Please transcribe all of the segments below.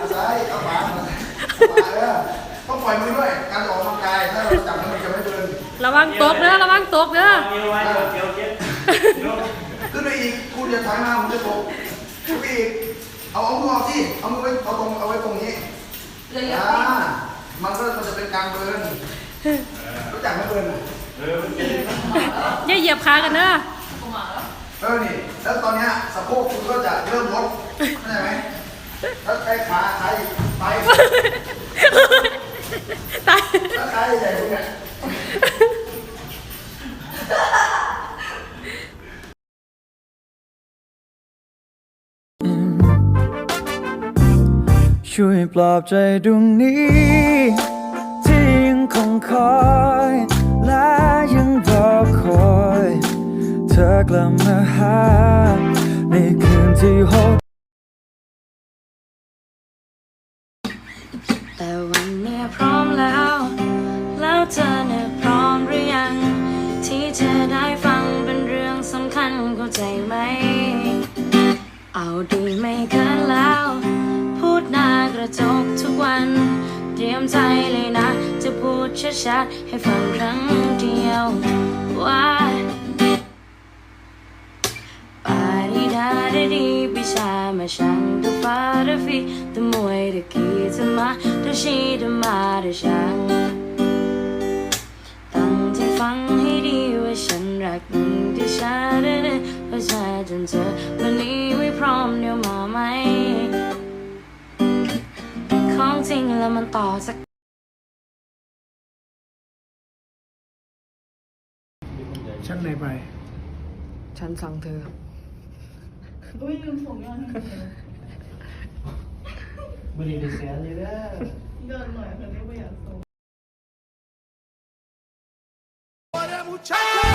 เอาซ้ายเอาขวาเอาขวาเออต้องปล่อยมือด้วย การออกกำลังกาย ถ้าเราจับมันจะไม่เดินระวังตกเด้อระวังตกเด้อเอานิ้วไว้เดี๋ยวเจ็บเดี๋ยวขึ้นไปอีกคุณจะถอยมาผมจะตกขึ้นไปอีก เอาเอามือออกที่เอามือไว้เอาตรงเอาไว้ตรงนี้อ่ามันก็มันจะเป็นการเบิร์นรู้จักไหมเบิร์นอ่เออมันเจ็บอย่าเหยียบขากันเด้อเออนี่ แล้วตอนเนี้ยสะโพกคุณก็จะเริ่มลดเข้าใจไหม แล้วใช้ขาใช้ไปตายแล้วขาใหญ่ๆคุณเนี่ยช่วยปลอบใจดวงนี้ ที่ยังคงคอย และยังรอคอย เธอกลับมาหา ระกทุกวัน เตรียมใจเลยนะ จะพูดชัดๆให้ฟังครั้งเดียว ว่าปาริดาด้ดีปิชามาชังตัวฟาราฟีตุมวยตะกี้จะมาตุชีตุมาตุชังำมันต่อสักชั้นไหนไป ฉันสั่งเธอ อุ้ยลืมส่งยอดให้เธอบุรีเป็นแสนเลยนะยอดหน่อยเธอไม่อยากส่งโต๊ะ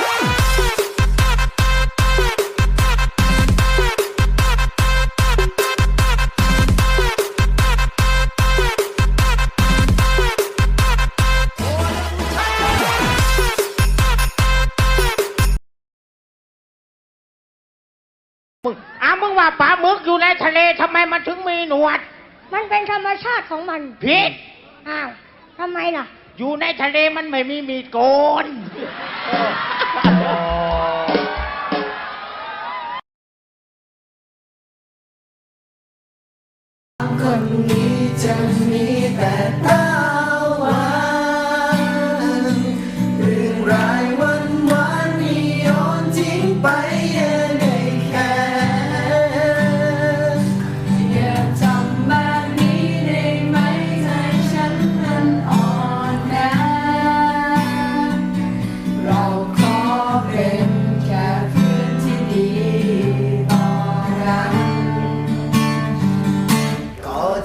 ทะเลทำไมมันถึงมีหนวด มันเป็นธรรมชาติของมันผิดอ้าวทำไมล่ะ อยู่ในทะเลมันไม่มีมีดโกน คน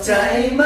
ใจไหม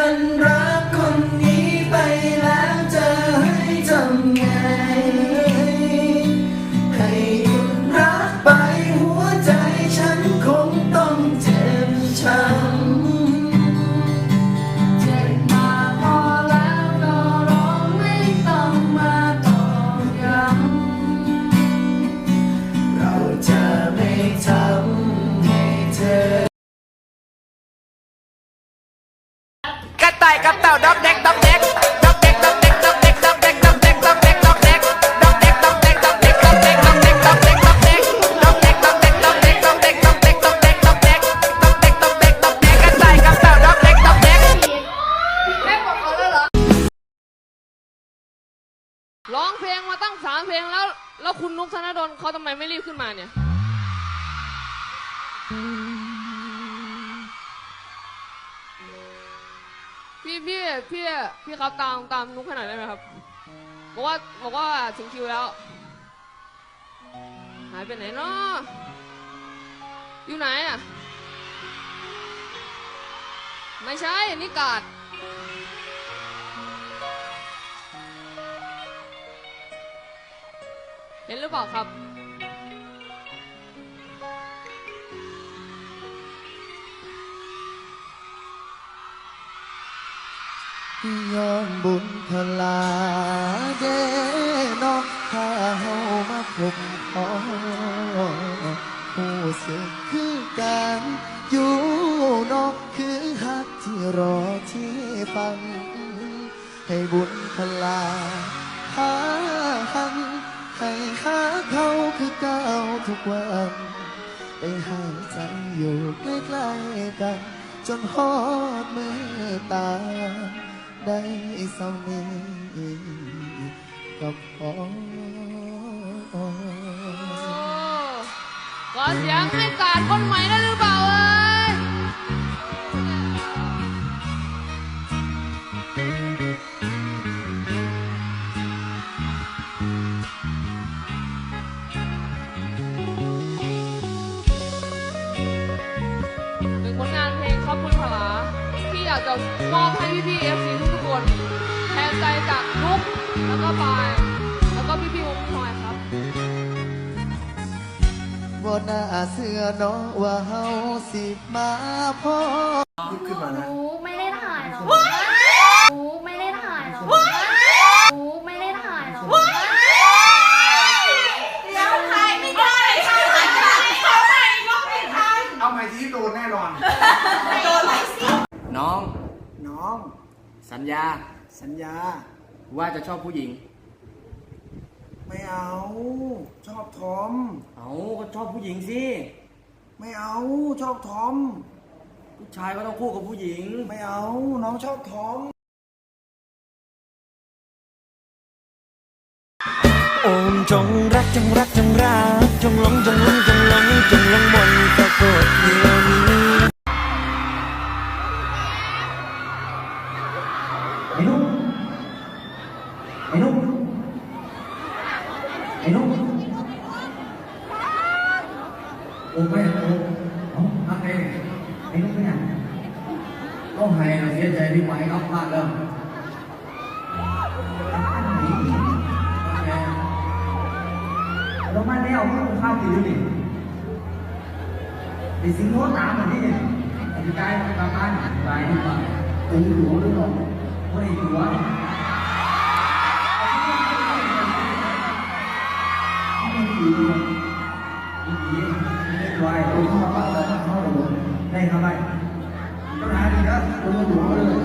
เนี่ย พี่พี่พี่พี่ครับตามตามนุกให้หน่อยได้ไหมครับบอกว่าบอกว่าถึงคิวแล้ว หายไปไหนเนาะอยู่ไหนอะ ไม่ใช่นี่กาดเห็นหรือเปล่าครับ ย้อนบุญพลาเด้นอกถ้าเฮามาพบพอผู้สึกคือกันอยู่นอกคือหักที่รอที่ฟัง ให้บุญพลาหาหังให้หาเขาคือเก้าทุกวันไปหายใจอยู่ใกล้ๆกัน จนฮอดมือตา ได้เศร้านี้ก็พอโอ้ขอเสียงให้กาดคนใหม่ได้เล่า น่าเชื่อเนาะว่าเฮาสิมาพอลุกขึ้นมานะหนูไม่ได้ถ่ายหรอกหนูไม่ได้ถ่ายหรอกหนูไม่ได้ถ่ายหรอกเอาใหม่ที่โดนแน่นอนน้อง น้อง สัญญา สัญญา ว่าจะชอบผู้หญิง ไม่เอา ชอบทอม เอาก็ชอบผู้หญิงสิ ไม่เอาชอบทอม ผู้ชายก็ต้องคู่กับผู้หญิง ไม่เอา น้องชอบทอม โอมจงรักจงรักจงรักจงหลงจงหลงจงหลงจงหลงมนต์สะกดเดียว เสียใจที่ไหวครับพลาดแล้วลงมาแล้วมึงข้าวกี่ดิไอ้สิงโตตามมันนี่ไอ้กายมันกลับบ้านไปดีกว่าตึงหัวหรือเปล่าไม่หัว Hoài tôi không có ต้องหาดีนะตัวตัวเลย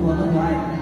ตัวตัวไว้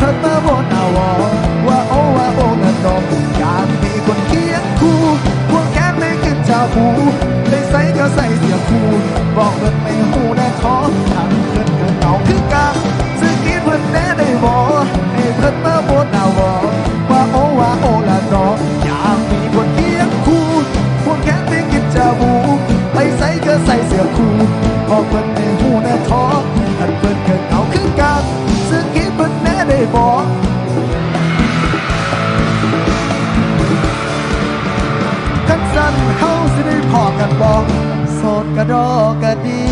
ทักมาบนอาวอว่าโอว่าโอนันดอกากมีคนเคียงคู่ควงแขนไม่ขึ้นชาบูไใส่ก็ใส่เสียคู่บอกเพิ่นไม่หูได้ขอทำเพิ่นก็เหงาคือกันซื้อกินเพิ่นแน่ได้บอกให้เพิ่นมาบนอาวอ สดกระดอกกระดี